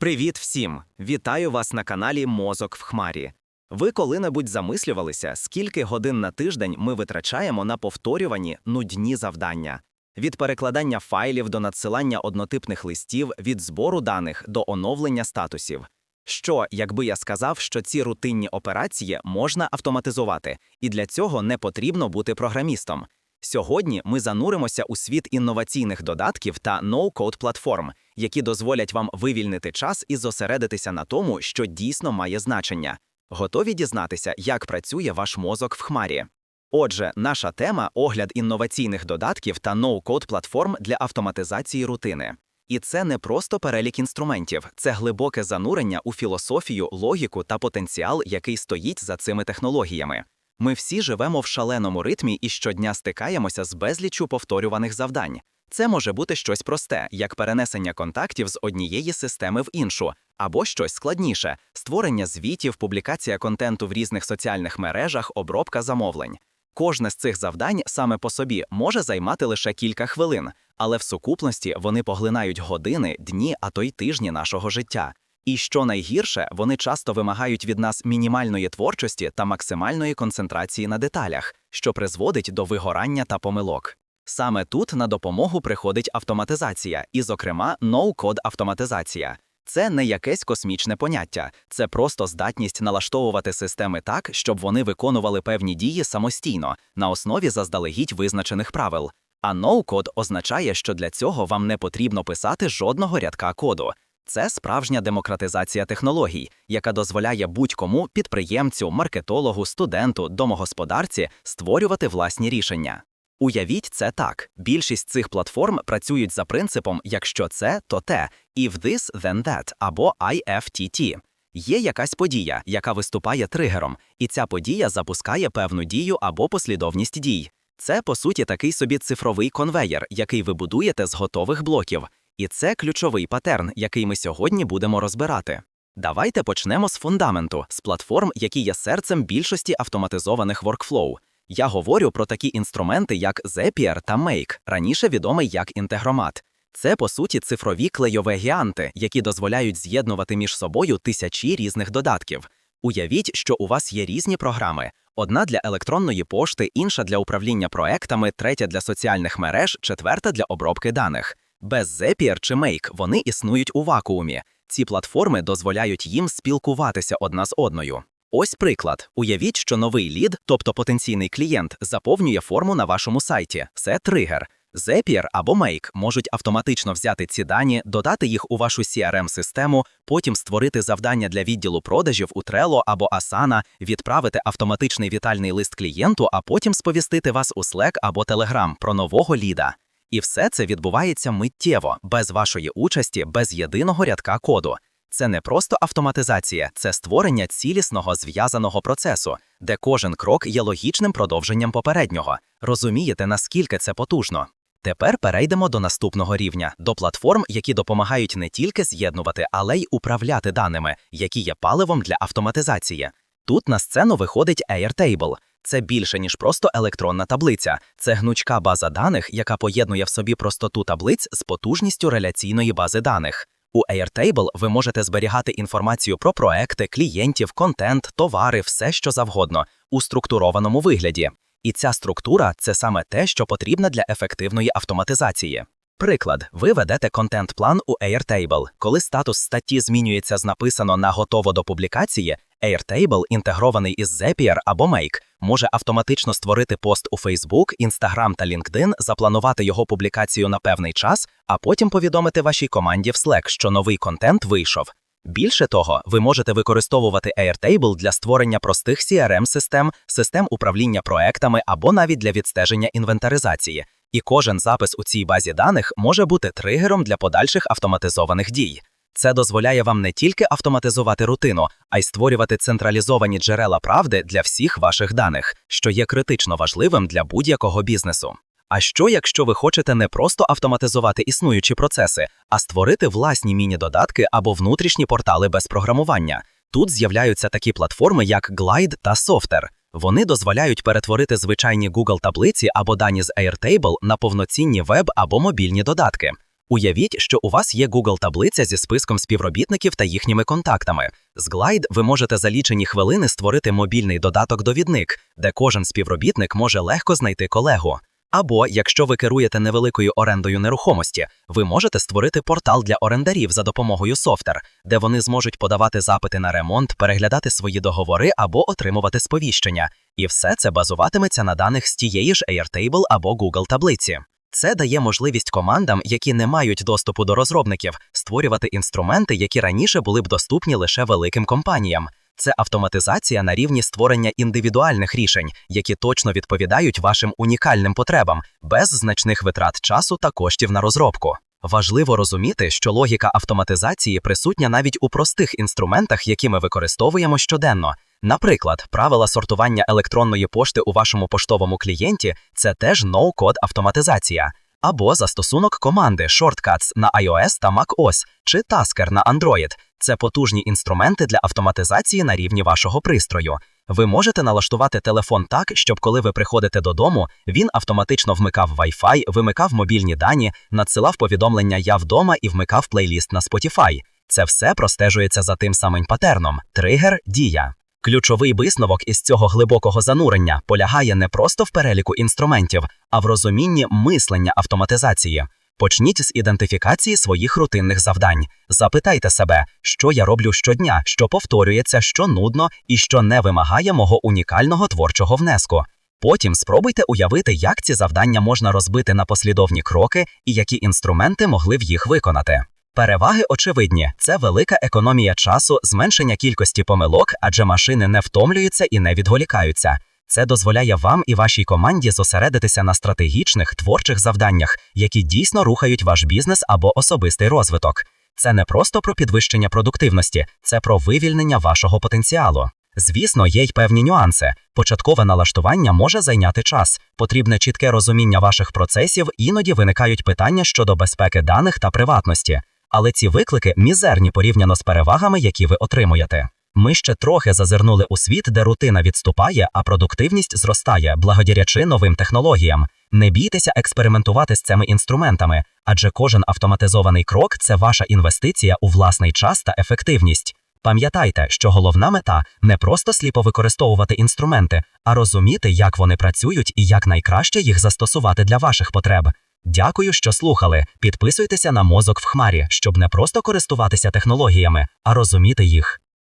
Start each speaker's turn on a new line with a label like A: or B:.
A: Привіт всім! Вітаю вас на каналі Мозок в Хмарі. Ви коли-небудь замислювалися, скільки годин на тиждень ми витрачаємо на повторювані нудні завдання? Від перекладання файлів до надсилання однотипних листів, від збору даних до оновлення статусів. Що, якби я сказав, що ці рутинні операції можна автоматизувати, і для цього не потрібно бути програмістом. Сьогодні ми зануримося у світ інноваційних додатків та ноу-код платформ, які дозволять вам вивільнити час і зосередитися на тому, що дійсно має значення. Готові дізнатися, як працює ваш мозок в хмарі. Отже, наша тема огляд інноваційних додатків та ноу-код платформ для автоматизації рутини. І це не просто перелік інструментів, це глибоке занурення у філософію, логіку та потенціал, який стоїть за цими технологіями. Ми всі живемо в шаленому ритмі і щодня стикаємося з безліччю повторюваних завдань. Це може бути щось просте, як перенесення контактів з однієї системи в іншу, або щось складніше створення звітів, публікація контенту в різних соціальних мережах, обробка замовлень. Кожне з цих завдань саме по собі може займати лише кілька хвилин, але в сукупності вони поглинають години, дні, а то й тижні нашого життя. І що найгірше, вони часто вимагають від нас мінімальної творчості та максимальної концентрації на деталях, що призводить до вигорання та помилок. Саме тут на допомогу приходить автоматизація, і, зокрема, ноу-код автоматизація. Це не якесь космічне поняття, це просто здатність налаштовувати системи так, щоб вони виконували певні дії самостійно на основі заздалегідь визначених правил. А ноу-код означає, що для цього вам не потрібно писати жодного рядка коду. Це справжня демократизація технологій, яка дозволяє будь-кому підприємцю, маркетологу, студенту, домогосподарці створювати власні рішення. Уявіть це так: більшість цих платформ працюють за принципом якщо це, то те, if this, then that, або IFTT. Є якась подія, яка виступає тригером, і ця подія запускає певну дію або послідовність дій. Це, по суті, такий собі цифровий конвеєр, який ви будуєте з готових блоків. І це ключовий патерн, який ми сьогодні будемо розбирати. Давайте почнемо з фундаменту, з платформ, які є серцем більшості автоматизованих workflow. Я говорю про такі інструменти, як Zapier та Make, раніше відомий як інтегромат. Це, по суті, цифрові клейове гіанти, які дозволяють з'єднувати між собою тисячі різних додатків. Уявіть, що у вас є різні програми: одна для електронної пошти, інша для управління проектами, третя для соціальних мереж, четверта для обробки даних. Без Zapier чи Make вони існують у вакуумі. Ці платформи дозволяють їм спілкуватися одна з одною. Ось приклад. Уявіть, що новий лід, тобто потенційний клієнт, заповнює форму на вашому сайті. Це тригер. Zapier або Make можуть автоматично взяти ці дані, додати їх у вашу CRM-систему, потім створити завдання для відділу продажів у Trello або Asana, відправити автоматичний вітальний лист клієнту, а потім сповістити вас у Slack або Telegram про нового ліда. І все це відбувається миттєво, без вашої участі, без єдиного рядка коду. Це не просто автоматизація, це створення цілісного зв'язаного процесу, де кожен крок є логічним продовженням попереднього. Розумієте, наскільки це потужно? Тепер перейдемо до наступного рівня, до платформ, які допомагають не тільки з'єднувати, але й управляти даними, які є паливом для автоматизації. Тут на сцену виходить Airtable. Це більше, ніж просто електронна таблиця. Це гнучка база даних, яка поєднує в собі простоту таблиць з потужністю реляційної бази даних. У Airtable ви можете зберігати інформацію про проекти, клієнтів, контент, товари, все що завгодно у структурованому вигляді. І ця структура це саме те, що потрібно для ефективної автоматизації. Приклад, ви ведете контент-план у Airtable. Коли статус статті змінюється з написано на готово до публікації, Airtable, інтегрований із Zapier або Make, може автоматично створити пост у Facebook, Instagram та LinkedIn, запланувати його публікацію на певний час, а потім повідомити вашій команді в Slack, що новий контент вийшов. Більше того, ви можете використовувати Airtable для створення простих CRM-систем, систем управління проектами або навіть для відстеження інвентаризації. І кожен запис у цій базі даних може бути тригером для подальших автоматизованих дій. Це дозволяє вам не тільки автоматизувати рутину, а й створювати централізовані джерела правди для всіх ваших даних, що є критично важливим для будь-якого бізнесу. А що, якщо ви хочете не просто автоматизувати існуючі процеси, а створити власні міні-додатки або внутрішні портали без програмування? Тут з'являються такі платформи, як Glide та Softer. Вони дозволяють перетворити звичайні Google таблиці або дані з Airtable на повноцінні веб або мобільні додатки. Уявіть, що у вас є Google таблиця зі списком співробітників та їхніми контактами. З Glide ви можете за лічені хвилини створити мобільний додаток-довідник, де кожен співробітник може легко знайти колегу. Або, якщо ви керуєте невеликою орендою нерухомості, ви можете створити портал для орендарів за допомогою софтер, де вони зможуть подавати запити на ремонт, переглядати свої договори або отримувати сповіщення. І все це базуватиметься на даних з тієї ж Airtable або Google таблиці. Це дає можливість командам, які не мають доступу до розробників, створювати інструменти, які раніше були б доступні лише великим компаніям. Це автоматизація на рівні створення індивідуальних рішень, які точно відповідають вашим унікальним потребам, без значних витрат часу та коштів на розробку. Важливо розуміти, що логіка автоматизації присутня навіть у простих інструментах, які ми використовуємо щоденно. Наприклад, правила сортування електронної пошти у вашому поштовому клієнті це теж ноу-код автоматизація, або застосунок команди Shortcuts на iOS та macOS чи Tasker на Android. Це потужні інструменти для автоматизації на рівні вашого пристрою. Ви можете налаштувати телефон так, щоб коли ви приходите додому, він автоматично вмикав Wi-Fi, вимикав мобільні дані, надсилав повідомлення Я вдома і вмикав плейліст на Spotify. Це все простежується за тим самим патерном тригер дія. Ключовий висновок із цього глибокого занурення полягає не просто в переліку інструментів, а в розумінні мислення автоматизації. Почніть з ідентифікації своїх рутинних завдань. Запитайте себе, що я роблю щодня, що повторюється, що нудно і що не вимагає мого унікального творчого внеску. Потім спробуйте уявити, як ці завдання можна розбити на послідовні кроки і які інструменти могли б їх виконати. Переваги очевидні: це велика економія часу, зменшення кількості помилок, адже машини не втомлюються і не відволікаються. Це дозволяє вам і вашій команді зосередитися на стратегічних творчих завданнях, які дійсно рухають ваш бізнес або особистий розвиток. Це не просто про підвищення продуктивності, це про вивільнення вашого потенціалу. Звісно, є й певні нюанси. Початкове налаштування може зайняти час, потрібне чітке розуміння ваших процесів, іноді виникають питання щодо безпеки даних та приватності. Але ці виклики мізерні порівняно з перевагами, які ви отримуєте. Ми ще трохи зазирнули у світ, де рутина відступає, а продуктивність зростає, благодарячи новим технологіям. Не бійтеся експериментувати з цими інструментами, адже кожен автоматизований крок це ваша інвестиція у власний час та ефективність. Пам'ятайте, що головна мета не просто сліпо використовувати інструменти, а розуміти, як вони працюють і як найкраще їх застосувати для ваших потреб. Дякую, що слухали. Підписуйтеся на мозок в хмарі, щоб не просто користуватися технологіями, а розуміти їх.